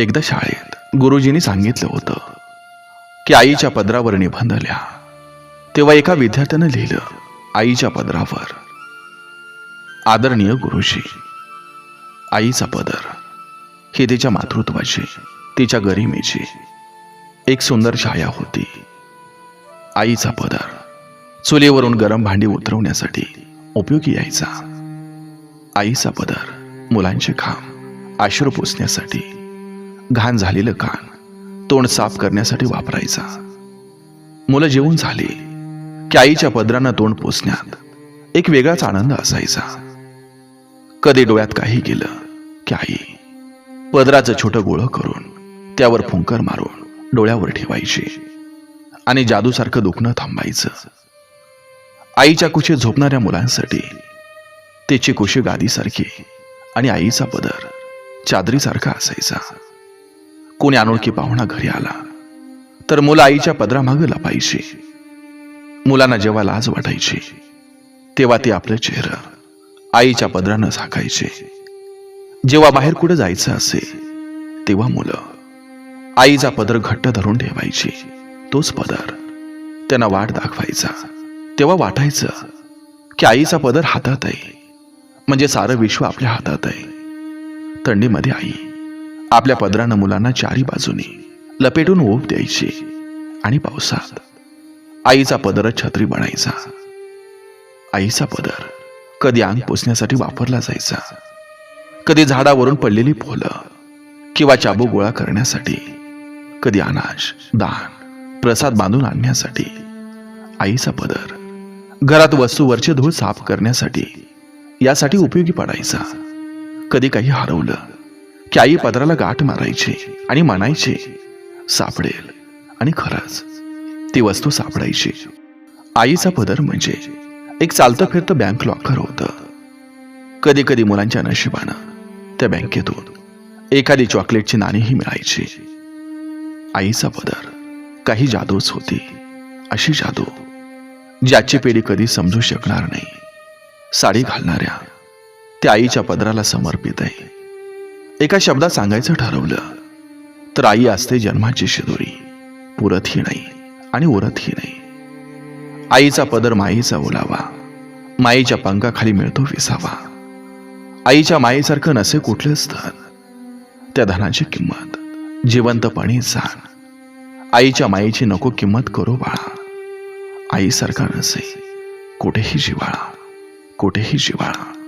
एकदा शाळेत गुरुजींनी सांगितलं होतं की आईच्या पदरावर निबंध लिहा तेव्हा एका विद्यार्थ्यानं लिहिलं आईच्या पदरावर. आदरणीय गुरुजी आईचा पदर हे तिच्या मातृत्वाची तिच्या गरिमेची एक सुंदर छाया होती. आईचा पदर चुलीवरून गरम भांडी उतरवण्यासाठी उपयोगी यायचा. आईचा पदर मुलांचे खांब आश्रू पुसण्यासाठी घाण झालेलं कान तोंड साफ करण्यासाठी वापरायचा. मुलं जेवून झाली की आईच्या पदरांना तोंड पोसण्यात एक वेगळाच आनंद असायचा. कधी डोळ्यात काही गेलं की आई पदराचं छोटं गोळं करून त्यावर फुंकर मारून डोळ्यावर ठेवायची आणि जादूसारखं दुखणं थांबायचं. आईच्या कुशीत झोपणाऱ्या मुलांसाठी तिची कुशी गादीसारखी आणि आईचा पदर चादरीसारखा असायचा. कोणी अनोळखी पाहुणा घरी आला तर मुलं आईच्या पदरामागं लपायची. मुलांना जेव्हा लाज वाटायची. तेव्हा ते आपलं चेहरा आईच्या पदरानं झाकायचे. जेव्हा बाहेर कुठं जायचं असे तेव्हा मुलं आईचा पदर घट्ट धरून ठेवायची. तोच पदर त्यांना वाट दाखवायचा. तेव्हा वाटायचं की आईचा पदर हातात आहे. म्हणजे सारं विश्व आपल्या हातात आहे. थंडीमध्ये आई आपल्या पदरानं मुलांना चारी बाजूनी लपेटून ओप द्यायची आणि पावसात आईचा पदर छत्री बनायचा आईचा पदर कधी अंग पोसण्यासाठी वापरला जायचा. कधी झाडावरून पडलेली फुलं किंवा चाबू गोळा करण्यासाठी कधी अनाज दान प्रसाद बांधून आणण्यासाठी आईचा पदर घरात वस्तूवरचे धूळ साफ करण्यासाठी यासाठी उपयोगी पडायचा. कधी काही हरवलं की आई पदराला गाठ मारायची आणि म्हणायची सापडेल. आणि खरंच ती वस्तू सापडायची. आईचा पदर म्हणजे एक चालतं फिरतं बँक लॉकर होतं. कधी कधी मुलांच्या नशिबानं त्या बँकेतून एखादी चॉकलेटची नाणीही मिळायची. आईचा पदर काही जादूच होती अशी जादू ज्याची पिढी कधी समजू शकणार नाही. साडी घालणाऱ्या त्या आईच्या पदराला समर्पित आहे एका शब्दात सांगायचं ठरवलं तर आई असते जन्माची शिदोरी. पुरतही नाही आणि उरतही नाही. आईचा पदर माईचा ओलावा. माईच्या पंखाखाली मिळतो विसावा. आईच्या माईसारखं नसे कुठलेच धन त्या धनाची किंमत. जिवंतपणी जाण. आईच्या माईची नको किंमत करू बाळा. आईसारखा नसे. कुठेही जिवाळा. कुठेही जिवाळा.